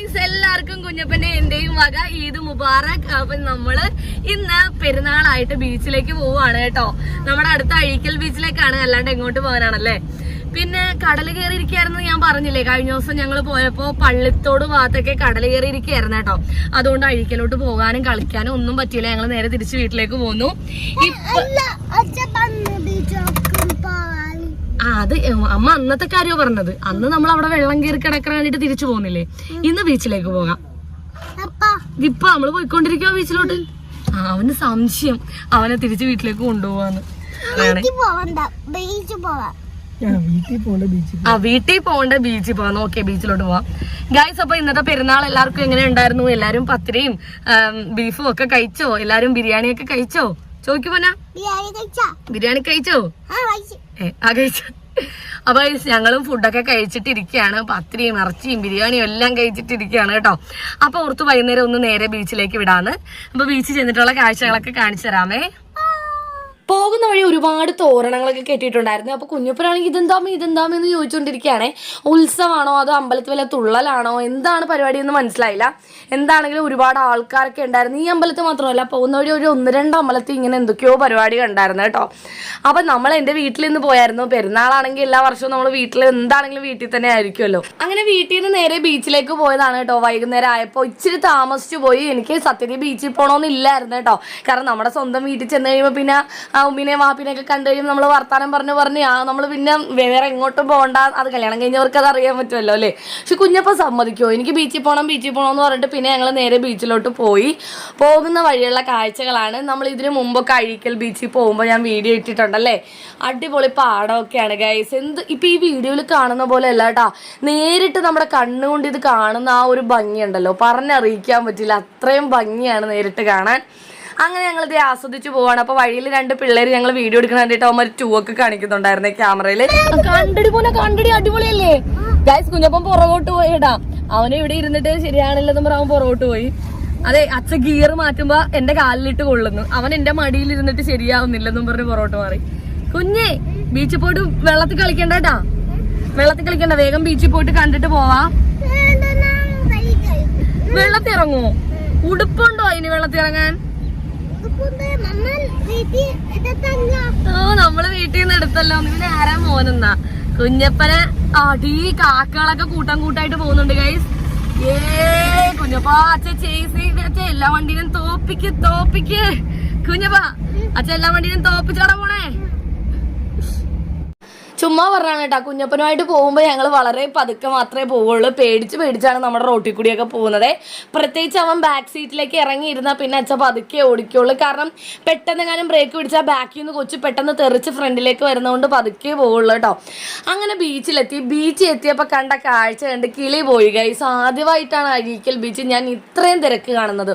Guys എല്ലാവർക്കും കുഞ്ഞപ്പന്റെ എന്റെയും വക ഈദ് മുബാറക്. അപ്പൊ നമ്മൾ ഇന്ന് പെരുന്നാളായിട്ട് ബീച്ചിലേക്ക് പോവാണ് കേട്ടോ. നമ്മുടെ അടുത്ത അഴീക്കൽ ബീച്ചിലേക്കാണ് അല്ലാണ്ട് എങ്ങോട്ട് പോകാനാണല്ലേ? പിന്നെ കടൽ കയറി ഇരിക്കുകയായിരുന്നു ഞാൻ പറഞ്ഞില്ലേ കഴിഞ്ഞ ദിവസം ഞങ്ങൾ പോയപ്പോ പള്ളിത്തോട് ഭാഗത്തൊക്കെ കടൽ കയറി ഇരിക്കുകയായിരുന്നു കേട്ടോ. അതുകൊണ്ട് അഴീക്കലോട്ട് പോകാനും കളിക്കാനും ഒന്നും പറ്റിയില്ല. ഞങ്ങൾ നേരെ തിരിച്ച് വീട്ടിലേക്ക് പോന്നു. ആ അത് അമ്മ അന്നത്തെ കാര്യമോ പറഞ്ഞത്. അന്ന് നമ്മൾ അവിടെ വെള്ളം കയറി കിടക്കാൻ വേണ്ടിട്ട് തിരിച്ചു പോകുന്നില്ലേ? ഇന്ന് ബീച്ചിലേക്ക് പോകാം. ഇപ്പൊ നമ്മൾ പോയിക്കൊണ്ടിരിക്കോ ബീച്ചിലോട്ട്. ആ അവന് സംശയം. അവനെ തിരിച്ച് വീട്ടിലേക്ക് കൊണ്ടുപോവാന്ന്. ആണ്. വീട്ടിൽ പോകണ്ട ബീച്ചിൽ ആ വീട്ടിൽ പോകണ്ട ബീച്ചിൽ പോവാം. ഓക്കെ ബീച്ചിലോട്ട് പോവാം. ഗായ്സ് അപ്പൊ ഇന്നത്തെ പെരുന്നാൾ എല്ലാവർക്കും എങ്ങനെ ഉണ്ടായിരുന്നു? എല്ലാരും പത്തിരിയും ബീഫും ഒക്കെ കഴിച്ചോ? എല്ലാരും ബിരിയാണി ഒക്കെ കഴിച്ചോ ചോദിക്കുമോനാ ബിരിയാണി കഴിച്ചോ? അപ്പൊ ഞങ്ങളും ഫുഡൊക്കെ കഴിച്ചിട്ടിരിക്കുകയാണ് പത്രിയും ഇറച്ചിയും ബിരിയാണിയും എല്ലാം കഴിച്ചിട്ടിരിക്കുകയാണ് കേട്ടോ. അപ്പൊ ഓർത്ത് വൈകുന്നേരം ഒന്ന് നേരെ ബീച്ചിലേക്ക് വിടാന്ന്. അപ്പൊ ബീച്ചിൽ ചെന്നിട്ടുള്ള കാഴ്ചകളൊക്കെ കാണിച്ചു തരാമേ. പോകുന്ന വഴി ഒരുപാട് തോരണങ്ങളൊക്കെ കെട്ടിയിട്ടുണ്ടായിരുന്നു. അപ്പോൾ കുഞ്ഞപ്പനാണെങ്കിൽ ഇതെന്താമേ ഇതെന്താമേ എന്ന് ചോദിച്ചുകൊണ്ടിരിക്കുകയാണ് ഉത്സവമാണോ അതോ അമ്പലത്തിൽ വല്ല തുള്ളലാണോ? എന്താണ് പരിപാടി എന്ന് മനസ്സിലായില്ല. എന്താണെങ്കിലും ഒരുപാട് ആൾക്കാരൊക്കെ ഉണ്ടായിരുന്നു. ഈ അമ്പലത്തിൽ മാത്രമല്ല പോകുന്ന വഴി ഒരു ഒന്ന് രണ്ട് അമ്പലത്തിൽ ഇങ്ങനെ എന്തൊക്കെയോ പരിപാടി ഉണ്ടായിരുന്നു കേട്ടോ. അപ്പൊ നമ്മൾ എന്റെ വീട്ടിൽ നിന്ന് പോയായിരുന്നു. പെരുന്നാളാണെങ്കിൽ എല്ലാ വർഷവും നമ്മൾ വീട്ടിൽ എന്താണെങ്കിലും വീട്ടിൽ തന്നെ ആയിരിക്കുമല്ലോ. അങ്ങനെ വീട്ടിൽ നിന്ന് നേരെ ബീച്ചിലേക്ക് പോയതാണ് കേട്ടോ. വൈകുന്നേരം ആയപ്പോൾ ഇച്ചിരി താമസിച്ചു പോയി. എനിക്ക് സത്യത്തിൽ ബീച്ചിൽ പോകണമെന്നില്ലായിരുന്നു കേട്ടോ. കാരണം നമ്മുടെ സ്വന്തം വീട്ടിൽ ചെന്ന് കഴിയുമ്പോൾ പിന്നെ ആ ഉമ്മിനെ വാപ്പിനെ ഒക്കെ കണ്ടു കഴിയുമ്പോൾ നമ്മൾ വർത്താനം പറഞ്ഞു പറഞ്ഞ് ആ നമ്മൾ പിന്നെ വേറെ എങ്ങോട്ടും പോകണ്ട അത് കല്യാണം കഴിഞ്ഞവർക്ക് അത് അറിയാൻ പറ്റുമല്ലോ അല്ലേ? പക്ഷെ കുഞ്ഞപ്പം സമ്മതിക്കുമോ എനിക്ക് ബീച്ചിൽ പോകണം ബീച്ചിൽ പോകണം എന്ന് പറഞ്ഞിട്ട് പിന്നെ ഞങ്ങൾ നേരെ ബീച്ചിലോട്ട് പോയി. പോകുന്ന വഴിയുള്ള കാഴ്ചകളാണ്. നമ്മൾ ഇതിന് മുമ്പൊക്കെ അഴീക്കൽ ബീച്ചിൽ പോകുമ്പോൾ ഞാൻ വീഡിയോ ഇട്ടിട്ടുണ്ടല്ലേ അടിപൊളി പാടമൊക്കെയാണ് ഗൈസ് എന്ത് ഇപ്പം ഈ വീഡിയോയിൽ കാണുന്ന പോലെ അല്ല കേട്ടാ. നേരിട്ട് നമ്മുടെ കണ്ണുകൊണ്ട് ഇത് കാണുന്ന ആ ഒരു ഭംഗിയുണ്ടല്ലോ. പറഞ്ഞറിയിക്കാൻ പറ്റില്ല. അത്രയും ഭംഗിയാണ് നേരിട്ട് കാണാൻ. അങ്ങനെ ഞങ്ങൾ ഇത് ആസ്വദിച്ചു പോവാണ്. അപ്പൊ വഴിയിൽ രണ്ട് പിള്ളേര് ഞങ്ങൾ വീഡിയോ എടുക്കണ കണ്ടിട്ട് അവന്മാർ ടൂ ഒക്കെ കാണിക്കുന്നുണ്ടായിരുന്നേ ക്യാമറയിൽ കണ്ടടി പോലെ കണ്ടടി അടിപൊളിയല്ലേ? ഗൈസ് കുഞ്ഞപ്പം പുറകോട്ട് പോയിടാ അവന് ഇവിടെ ഇരുന്നിട്ട് ശരിയാണല്ലെന്ന് പറഞ്ഞ അവൻ പുറകോട്ട് പോയി. അതെ അച്ഛ ഗിയർ മാറ്റുമ്പോ എന്റെ കാലിലിട്ട് കൊള്ളുന്നു. അവൻ എന്റെ മടിയിൽ ഇരുന്നിട്ട് ശരിയാവുന്നില്ലെന്നും പറഞ്ഞ് പുറകോട്ട് മാറി. കുഞ്ഞേ ബീച്ചിൽ പോയിട്ട് വെള്ളത്തിൽ കളിക്കണ്ടേട്ടാ വെള്ളത്തിൽ കളിക്കണ്ട വേഗം ബീച്ചിൽ പോയിട്ട് കണ്ടിട്ട് പോവാ. വെള്ളത്തിറങ്ങോ ഉടുപ്പുണ്ടോ അതിന് വെള്ളത്തിൽ ഇറങ്ങാൻ ഓ നമ്മൾ വീട്ടിൽ നിന്ന് എടുത്തല്ലോ. ഇവന് ആരാ മോനെന്നാ. കുഞ്ഞപ്പനെ അടി കാക്കകളൊക്കെ കൂട്ടം കൂട്ടായിട്ട് പോകുന്നുണ്ട് ഗൈസ് ഏ കുഞ്ഞപ്പ അച്ഛ ചേസി അച്ഛ എല്ലാ വണ്ടിനും തോപ്പിക്ക് തോപ്പിക്ക്. കുഞ്ഞപ്പാ അച്ഛ എല്ലാ വണ്ടിനും തോപ്പിച്ചോടാ പോണേ. ചുമ്മാ പറഞ്ഞാണ് കേട്ടോ കുഞ്ഞപ്പനുമായിട്ട് പോകുമ്പോൾ ഞങ്ങൾ വളരെ പതുക്കെ മാത്രമേ പോവുള്ളൂ. പേടിച്ച് പേടിച്ചാണ് നമ്മുടെ റോട്ടിൽ കൂടിയൊക്കെ പോകുന്നത്. പ്രത്യേകിച്ച് അവൻ ബാക്ക് സീറ്റിലേക്ക് ഇറങ്ങിയിരുന്നാൽ പിന്നെ അച്ഛൻ പതുക്കെ ഓടിക്കുള്ളൂ കാരണം പെട്ടെന്ന് എങ്ങാനും ബ്രേക്ക് പിടിച്ചാൽ ബാക്കിൽ നിന്ന് കൊച്ചു പെട്ടെന്ന് തെറിച്ച് ഫ്രണ്ടിലേക്ക് വരുന്നതുകൊണ്ട് പതുക്കെ പോവുള്ളൂ കേട്ടോ. അങ്ങനെ ബീച്ചിലെത്തി ബീച്ചിൽ എത്തിയപ്പോൾ കണ്ട കാഴ്ച കണ്ട് കിളി പോയി ഗൈസ് ആദ്യമായിട്ടാണ് അഴീക്കൽ ബീച്ച് ഞാൻ ഇത്രയും തിരക്ക് കാണുന്നത്.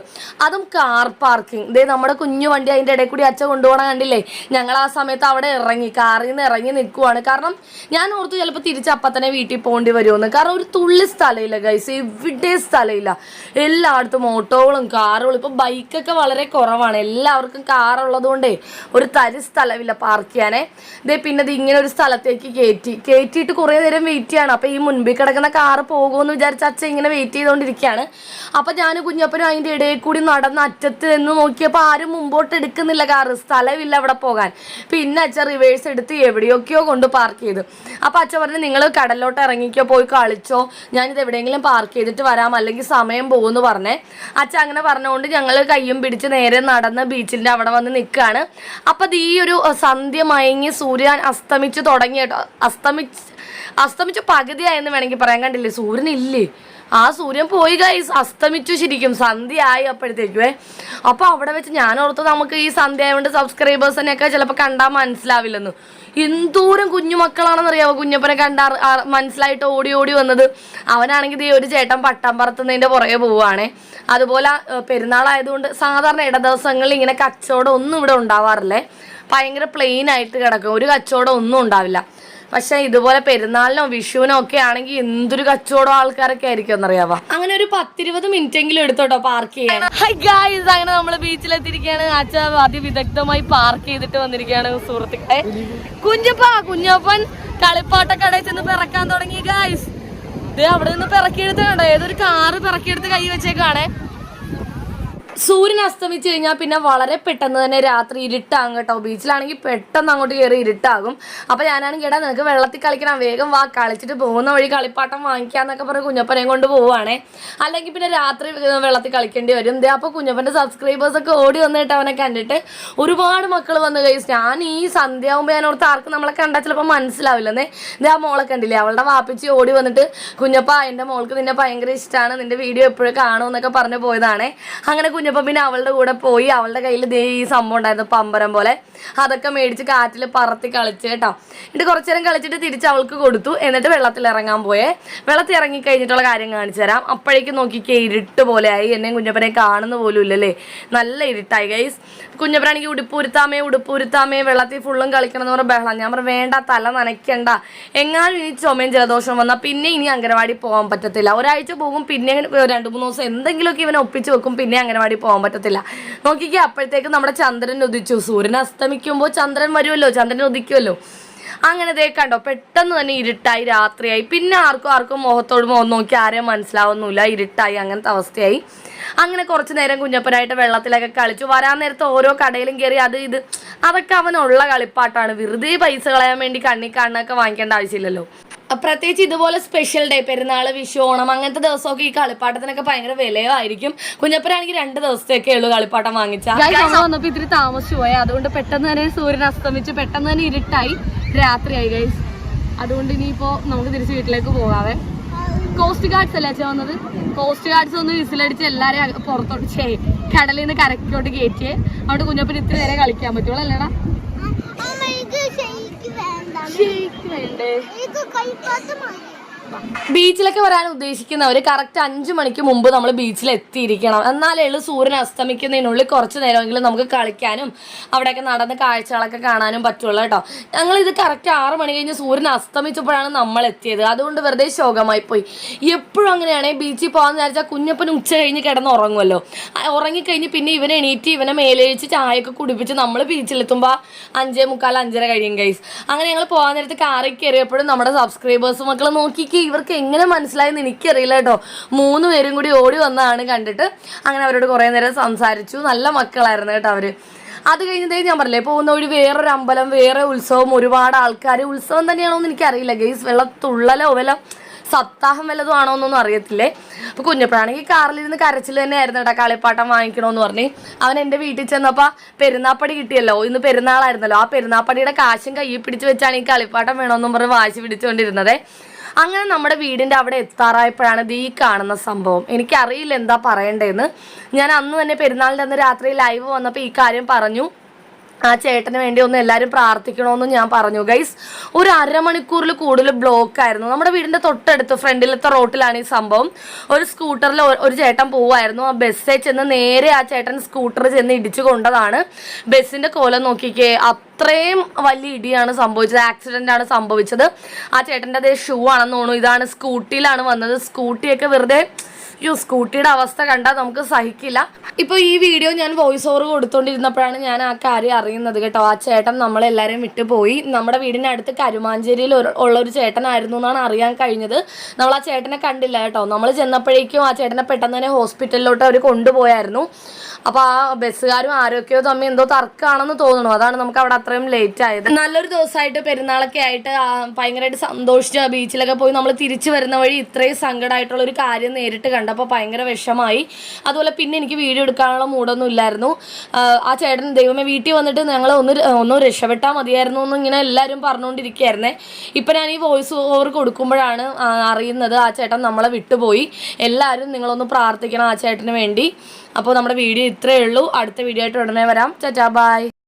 അതും കാർ പാർക്കിംഗ് ഇതേ നമ്മുടെ കുഞ്ഞു വണ്ടി അതിന്റെ ഇടയിൽ കൂടി അച്ഛൻ കൊണ്ടുപോകണം കണ്ടില്ലേ? ഞങ്ങൾ ആ സമയത്ത് അവിടെ ഇറങ്ങി കാറിൽ നിന്ന് ഇറങ്ങി നിൽക്കുവാണ്. കാരണം ഞാൻ ഓർത്ത് ചിലപ്പോൾ തിരിച്ച് അപ്പം തന്നെ വീട്ടിൽ പോകേണ്ടി വരുമെന്ന്. കാരണം ഒരു തുള്ളി സ്ഥലമില്ല ഗൈസ് എവിടെ സ്ഥലമില്ല. എല്ലായിടത്തും ഓട്ടോകളും കാറുകളും. ഇപ്പോൾ ബൈക്കൊക്കെ വളരെ കുറവാണ്. എല്ലാവർക്കും കാർ കൊണ്ടേ ഒരു തരി സ്ഥലമില്ല പാർക്ക് ചെയ്യാനേ. ഇതേ പിന്നെ ഇത് ഇങ്ങനെ ഒരു സ്ഥലത്തേക്ക് കയറ്റി കയറ്റിയിട്ട് കുറേ നേരം വെയിറ്റ് ചെയ്യാണ്. അപ്പോൾ ഈ മുൻപിൽ കിടക്കുന്ന കാറ് പോകുമെന്ന് വിചാരിച്ച അച്ഛൻ ഇങ്ങനെ വെയിറ്റ് ചെയ്തുകൊണ്ടിരിക്കുകയാണ് അപ്പം ഞാൻ കുഞ്ഞപ്പനും അതിന്റെ ഇടയിൽ കൂടി നടന്ന് അറ്റത്ത് നിന്ന് നോക്കിയപ്പോൾ ആരും മുമ്പോട്ട് എടുക്കുന്നില്ല കാറ് സ്ഥലമില്ല അവിടെ പോകാൻ. പിന്നെ അച്ഛൻ റിവേഴ്സ് എടുത്ത് എവിടെയൊക്കെയോ കൊണ്ട് പാർക്ക് ചെയ്തു. അപ്പോൾ അച്ഛൻ പറഞ്ഞു നിങ്ങൾ കടലിലോട്ട് ഇറങ്ങിക്കോ പോയി കളിച്ചോ. ഞാനിത് എവിടെയെങ്കിലും പാർക്ക് ചെയ്തിട്ട് വരാം അല്ലെങ്കിൽ സമയം പോകുമെന്ന് പറഞ്ഞേ. അച്ഛൻ അങ്ങനെ പറഞ്ഞുകൊണ്ട് ഞങ്ങൾ കയ്യും പിടിച്ച് നേരെ നടന്ന് ബീച്ചിന്റെ അവിടെ വന്ന് നിൽക്കുകയാണ് അപ്പോൾ ഈ ഒരു സന്ധ്യ മയങ്ങി സൂര്യൻ അസ്തമിച്ച് തുടങ്ങി അസ്തമിച്ച് അസ്തമിച്ച് പകുതിയായെന്ന് വേണമെങ്കിൽ പറയാൻ കണ്ടില്ലേ? സൂര്യൻ ഇല്ലേ ആ സൂര്യൻ പോയി ഗൈസ് അസ്തമിച്ചു ശരിക്കും. സന്ധ്യ ആയി അപ്പോഴത്തേക്കുവേ അപ്പോൾ അവിടെ വെച്ച് ഞാൻ ഓർത്ത് നമുക്ക് ഈ സന്ധ്യ ആയതുകൊണ്ട് സബ്സ്ക്രൈബേഴ്സിനെയൊക്കെ ചിലപ്പോൾ കണ്ടാൽ മനസ്സിലാവില്ലെന്ന്. എന്തോരം കുഞ്ഞു മക്കളാണെന്നറിയാമോ കുഞ്ഞപ്പനെ കണ്ടാ മനസ്സിലായിട്ട് ഓടി ഓടി വന്നത്. അവനാണെങ്കിൽ ഈ ഒരു ചേട്ടൻ പട്ടം പറത്തുന്നതിന്റെ പുറകെ പോവുകയാണേ അതുപോലെ പെരുന്നാളായതുകൊണ്ട് സാധാരണ ഇടദിവസങ്ങളിൽ ഇങ്ങനെ കച്ചവടം ഒന്നും ഇവിടെ ഉണ്ടാവാറില്ലേ? ഭയങ്കര പ്ലെയിൻ ആയിട്ട് കിടക്കും. ഒരു കച്ചവടം ഒന്നും ഉണ്ടാവില്ല. പക്ഷെ ഇതുപോലെ പെരുന്നാളിനോ വിഷുവിനോ ഒക്കെ ആണെങ്കിൽ എന്തൊരു കച്ചവടം ആൾക്കാരൊക്കെ ആയിരിക്കും എന്നറിയാവാ അങ്ങനെ ഒരു പത്തിരുപത് മിനിറ്റ് എങ്കിലും എടുത്തോട്ടോ പാർക്ക് ചെയ്യാൻ. ഗായ്സ് അങ്ങനെ നമ്മൾ ബീച്ചിലെത്തിയിരിക്കുകയാണ്. അച്ഛ അതിവിദഗ്ധമായി പാർക്ക് ചെയ്തിട്ട് വന്നിരിക്കുകയാണ് സുഹൃത്തുക്കളെ. കുഞ്ഞപ്പ കുഞ്ഞപ്പൻ കളിപ്പാട്ട കടയിൽ ചെന്ന് പിറക്കാൻ തുടങ്ങി ഗായ്സ് ഇത് അവിടെ നിന്ന് പിറക്കിയെടുത്ത് കണ്ടോ? ഏതൊരു കാറ് പിറക്കിയെടുത്ത് കൈ വെച്ചേക്കാണേ സൂര്യൻ അസ്തമിച്ചു കഴിഞ്ഞാൽ പിന്നെ വളരെ പെട്ടെന്ന് തന്നെ രാത്രി ഇരുട്ടാകും കേട്ടോ. ബീച്ചിലാണെങ്കിൽ പെട്ടെന്ന് അങ്ങോട്ട് കയറി ഇരുട്ടാകും. അപ്പോൾ ഞാനാണ് കേടാ നിനക്ക് വെള്ളത്തിൽ കളിക്കണം വേഗം വാ കളിച്ചിട്ട് പോകുന്ന വഴി കളിപ്പാട്ടം വാങ്ങിക്കാന്നൊക്കെ പറഞ്ഞ് കുഞ്ഞപ്പനെ കൊണ്ട് പോവുകയാണേ അല്ലെങ്കിൽ പിന്നെ രാത്രി വെള്ളത്തിൽ കളിക്കേണ്ടി വരും. ദേ അപ്പോൾ കുഞ്ഞപ്പന്റെ സബ്സ്ക്രൈബേഴ്സ് ഒക്കെ ഓടി വന്നിട്ട് അവനെ കണ്ടിട്ട്. ഒരുപാട് മക്കൾ വന്നു കഴിച്ചു ഞാൻ ഈ സന്ധ്യയാകുമ്പോൾ ഞാൻ ഓർത്ത് ആർക്കും നമ്മളെ കണ്ടാൽ ചിലപ്പോൾ മനസ്സിലാവില്ലെന്നേ ദേ ആ മോളെ കണ്ടില്ലേ? അവളുടെ വാപ്പിച്ച് ഓടി വന്നിട്ട് കുഞ്ഞപ്പ എന്റെ മോൾക്ക് നിന്നെ ഭയങ്കര ഇഷ്ടമാണ് നിന്റെ വീഡിയോ എപ്പോഴും കാണുമെന്നൊക്കെ പറഞ്ഞു പോയതാണേ. അങ്ങനെ കുഞ്ഞപ്പ പിന്നെ അവളുടെ കൂടെ പോയി അവളുടെ കയ്യിൽ ദേ ഈ സംഭവം ഉണ്ടായിരുന്നു പമ്പരം പോലെ. അതൊക്കെ മേടിച്ച് കാറ്റിൽ പറത്തി കളിച്ച് കേട്ടോ. എന്നിട്ട് കുറച്ചു നേരം കളിച്ചിട്ട് തിരിച്ച് അവൾക്ക് കൊടുത്തു. എന്നിട്ട് വെള്ളത്തിൽ ഇറങ്ങാൻ പോയേ. വെള്ളത്തിൽ ഇറങ്ങി കഴിഞ്ഞിട്ടുള്ള കാര്യം കാണിച്ചു തരാം. അപ്പോഴേക്കും നോക്കിക്കേ ഇരുട്ട് പോലെ ആയി. എന്നെയും കുഞ്ഞപ്പനെ കാണുന്ന പോലും ഇല്ലല്ലേ. നല്ല ഇരുട്ടായി ഗൈസ് കുഞ്ഞപ്പനാണെങ്കിൽ ഉടുപ്പുരുത്താമേ ഉടുപ്പുരുത്താമേ വെള്ളത്തിൽ ഫുള്ളും കളിക്കണം എന്ന് പറഞ്ഞ ബഹളം. ഞാൻ പറഞ്ഞു വേണ്ട തല നനയ്ക്കണ്ട. എങ്ങാനും ഇനി ചുമയും ജലദോഷം വന്നാൽ പിന്നെ ഇനി അംഗനവാടി പോകാൻ പറ്റത്തില്ല. ഒരാഴ്ച പോകും പിന്നെ രണ്ട് മൂന്ന് ദിവസം എന്തെങ്കിലുമൊക്കെ ഇവനെ ഒപ്പിച്ച് വെക്കും പിന്നെ അംഗനവാടി പോകാൻ പറ്റത്തില്ല. നോക്കിക്കേ അപ്പോഴത്തേക്ക് നമ്മുടെ ചന്ദ്രൻ ഉദിച്ചു. സൂര്യൻ അസ്തമിക്കുമ്പോൾ ചന്ദ്രൻ വരുമല്ലോ ചന്ദ്രൻ ഉദിക്കുമല്ലോ അങ്ങനെ ദേ കണ്ടോ പെട്ടെന്ന് തന്നെ ഇരുട്ടായി രാത്രിയായി. പിന്നെ ആർക്കും ആർക്കും മുഖത്തോട് മുഖം നോക്കി ആരെയും മനസ്സിലാവുന്നില്ല. ഇരുട്ടായി അങ്ങനത്തെ അവസ്ഥയായി. അങ്ങനെ കുറച്ച് നേരം കുഞ്ഞപ്പനായിട്ട് വെള്ളത്തിലൊക്കെ കളിച്ചു. വരാൻ നേരത്തെ ഓരോ കടയിലും കയറി അത് ഇത്. അതൊക്കെ അവനുള്ള കളിപ്പാട്ടാണ്. വെറുതെ പൈസ കളയാൻ വേണ്ടി കണ്ണി വാങ്ങിക്കേണ്ട ആവശ്യമില്ലല്ലോ. പ്രത്യേകിച്ച് ഇതുപോലെ സ്പെഷ്യൽ ഡേ പെരുന്നാൾ വിഷു ഓണം അങ്ങനത്തെ ദിവസമൊക്കെ ഈ കളിപ്പാട്ടത്തിനൊക്കെ ഭയങ്കര വിലയായിരിക്കും. കുഞ്ഞപ്പനാണെങ്കിൽ രണ്ട് ദിവസത്തേക്കേ ഉള്ളൂ കളിപ്പാട്ടം വാങ്ങിച്ച. ഇത്തിരി താമസിച്ചു പോയി. അതുകൊണ്ട് പെട്ടെന്ന് തന്നെ സൂര്യൻ അസ്തമിച്ച്. പെട്ടെന്ന് തന്നെ ഇരുട്ടായി. രാത്രിയായി ഗൈസ് അതുകൊണ്ട് ഇനിയിപ്പോ നമുക്ക് തിരിച്ച് വീട്ടിലേക്ക് പോകാവേ. കോസ്റ്റ് ഗാർഡ്സ് അല്ലേ അച്ഛൻ വന്നത്? കോസ്റ്റ് ഗാർഡ്സ് ഒന്ന് വിസിലടിച്ച് എല്ലാരെയും പുറത്തോട്ട് ചേ കടലിൽ നിന്ന് കരക്കോട്ട് കയറ്റിയേ. അവിടെ കുഞ്ഞപ്പന് ഇത്തിരി നേരെ കളിക്കാൻ പറ്റുള്ളൂ അല്ലേടാ ഷേക്ക് വേണ്ടേ? ബീച്ചിലൊക്കെ വരാൻ ഉദ്ദേശിക്കുന്നവർ കറക്റ്റ് അഞ്ചു മണിക്ക് മുമ്പ് നമ്മൾ ബീച്ചിൽ എത്തിയിരിക്കണം. എന്നാലേ ഉള്ളൂ സൂര്യൻ അസ്തമിക്കുന്നതിനുള്ളിൽ കുറച്ച് നേരമെങ്കിലും നമുക്ക് കളിക്കാനും അവിടെയൊക്കെ നടന്ന് കാഴ്ചകളൊക്കെ കാണാനും പറ്റുള്ളൂ കേട്ടോ. ഇത് കറക്റ്റ് ആറ് മണി കഴിഞ്ഞ് സൂര്യൻ അസ്തമിച്ചപ്പോഴാണ് നമ്മൾ എത്തിയത്. അതുകൊണ്ട് വെറുതെ ശോകമായി പോയി. എപ്പോഴും അങ്ങനെയാണ് ബീച്ചിൽ പോകാന്ന് വിചാരിച്ചാൽ കുഞ്ഞപ്പൻ ഉച്ച കഴിഞ്ഞ് കിടന്ന് ഉറങ്ങുമല്ലോ ഉറങ്ങിക്കഴിഞ്ഞ് പിന്നെ ഇവനെ എണീറ്റ് ഇവനെ മേലേഴിച്ച് ചായയൊക്കെ കുടിപ്പിച്ച് നമ്മൾ ബീച്ചിലെത്തുമ്പോൾ അഞ്ചേ മുക്കാൽ അഞ്ചര കഴിയും ഗൈസ് അങ്ങനെ ഞങ്ങൾ പോകാൻ നേരത്ത് കാറിൽ കയറിയപ്പോഴും നമ്മുടെ സബ്സ്ക്രൈബേഴ്സ് മക്കൾ നോക്കിക്ക് ഇവർക്ക് എങ്ങനെ മനസ്സിലായെന്ന് എനിക്കറിയില്ല കേട്ടോ. മൂന്ന് പേരും കൂടി ഓടി വന്നതാണ് കണ്ടിട്ട്. അങ്ങനെ അവരോട് കുറേ നേരം സംസാരിച്ചു. നല്ല മക്കളായിരുന്നു കേട്ടോ അവർ അത് കഴിഞ്ഞതേ ഞാൻ പറഞ്ഞില്ലേ പോകുന്ന വഴി വേറൊരു അമ്പലം വേറെ ഉത്സവം ഒരുപാട് ആൾക്കാർ ഉത്സവം തന്നെയാണോ എന്ന് എനിക്കറിയില്ല ഗെയ്സ്. വെള്ളത്തുള്ളലോ വല്ല സപ്താഹം വല്ലതും ആണോ എന്നൊന്നും അറിയത്തില്ലേ. അപ്പൊ കുഞ്ഞപ്പഴാണെങ്കിൽ കാറിലിരുന്ന് കരച്ചിൽ തന്നെ ആയിരുന്നു കേട്ടോ കളിപ്പാട്ടം വാങ്ങിക്കണമെന്ന് പറഞ്ഞ്. അവൻ എന്റെ വീട്ടിൽ ചെന്നപ്പോൾ പെരുന്നാപ്പടി കിട്ടിയല്ലോ ഇന്ന് പെരുന്നാളായിരുന്നല്ലോ. ആ പെരുന്നാപ്പടിയുടെ കാശും കയ്യിൽ പിടിച്ച് വെച്ചാണ് ഈ കളിപ്പാട്ടം വേണമെന്നും പറഞ്ഞ് വാശി പിടിച്ചുകൊണ്ടിരുന്നത് അങ്ങനെ നമ്മുടെ വീടിന്റെ അവിടെ എത്താറായപ്പോഴാണ് ഇത് ഈ കാണുന്ന സംഭവം. എനിക്കറിയില്ല എന്താ പറയണ്ടേന്ന് ഞാൻ അന്ന് തന്നെ പെരുന്നാളിന്റെ അന്ന് രാത്രി ലൈവ് വന്നപ്പോൾ ഈ കാര്യം പറഞ്ഞു. ആ ചേട്ടന് വേണ്ടി ഒന്ന് എല്ലാവരും പ്രാർത്ഥിക്കണമെന്ന് ഞാൻ പറഞ്ഞു. ഗൈസ് ഒരു അരമണിക്കൂറിൽ കൂടുതൽ ബ്ലോക്ക് ആയിരുന്നു. നമ്മുടെ വീടിന്റെ തൊട്ടടുത്ത് ഫ്രണ്ടിലത്തെ റോട്ടിലാണ് ഈ സംഭവം. ഒരു സ്കൂട്ടറിൽ ഒരു ചേട്ടൻ പോവായിരുന്നു. ആ ബസ്സിൽ ചെന്ന് നേരെ ആ ചേട്ടൻ സ്കൂട്ടർ ചെന്ന് ഇടിച്ചു കൊണ്ടതാണ്. ബസ്സിന്റെ കോലം നോക്കിക്കേ അത്രയും വലിയ ഇടിയാണ് സംഭവിച്ചത്. ആക്സിഡന്റ് ആണ് സംഭവിച്ചത്. ആ ചേട്ടന്റെ അതേ ഷൂ ആണെന്ന് തോന്നുന്നു. ഇതാണ് സ്കൂട്ടിയിലാണ് വന്നത്. സ്കൂട്ടിയൊക്കെ വെറുതെ അയ്യോ സ്കൂട്ടിയുടെ അവസ്ഥ കണ്ടാൽ നമുക്ക് സഹിക്കില്ല. ഇപ്പോൾ ഈ വീഡിയോ ഞാൻ വോയിസ് ഓവർ കൊടുത്തോണ്ടിരുന്നപ്പോഴാണ് ഞാൻ ആ കാര്യം അറിയുന്നത് കേട്ടോ. ആ ചേട്ടൻ നമ്മളെല്ലാവരും വിട്ടുപോയി. നമ്മുടെ വീടിന്റെ അടുത്ത് കരുമാഞ്ചേരിയിൽ ഉള്ള ഒരു ചേട്ടനായിരുന്നു എന്നാണ് അറിയാൻ കഴിഞ്ഞത്. നമ്മൾ ആ ചേട്ടനെ കണ്ടില്ല കേട്ടോ. നമ്മൾ ചെന്നപ്പോഴേക്കും ആ ചേട്ടനെ പെട്ടെന്ന് തന്നെ ഹോസ്പിറ്റലിലോട്ട് അവർ കൊണ്ടുപോയായിരുന്നു. അപ്പോൾ ആ ബസ്സുകാരും ആരോഗ്യവും തമ്മിൽ എന്തോ തർക്കമാണെന്ന് തോന്നുന്നു. അതാണ് നമുക്ക് അവിടെ അത്രയും ലേറ്റ് ആയത്. നല്ലൊരു ദിവസമായിട്ട് പെരുന്നാളൊക്കെ ആയിട്ട് ഭയങ്കരമായിട്ട് സന്തോഷിച്ച് ബീച്ചിലൊക്കെ പോയി നമ്മൾ തിരിച്ചു വരുന്ന വഴി ഇത്രയും സങ്കടമായിട്ടുള്ള ഒരു കാര്യം നേരിട്ട് കണ്ടപ്പോൾ ഭയങ്കര വിഷമായി. അതുപോലെ പിന്നെ എനിക്ക് വീഡിയോ എടുക്കാനുള്ള മൂടൊന്നും ഇല്ലായിരുന്നു. ആ, ചേട്ടൻ ദൈവമേ വീട്ടിൽ വന്നിട്ട് ഞങ്ങൾ ഒന്ന് ഒന്ന് രക്ഷപ്പെട്ടാൽ മതിയായിരുന്നു എന്ന് ഇങ്ങനെ എല്ലാവരും പറഞ്ഞുകൊണ്ടിരിക്കുകയായിരുന്നേ ഇപ്പം ഞാൻ ഈ വോയിസ് ഓവർ കൊടുക്കുമ്പോഴാണ് അറിയുന്നത് ആ ചേട്ടൻ നമ്മളെ വിട്ടുപോയി. എല്ലാവരും നിങ്ങളൊന്ന് പ്രാർത്ഥിക്കണം ആ ചേട്ടന് വേണ്ടി. അപ്പോൾ നമ്മുടെ വീഡിയോ ഇത്രയേ ഉള്ളൂ. അടുത്ത വീഡിയോ ആയിട്ട് ഉടനെ വരാം. ചേച്ചാ ബൈ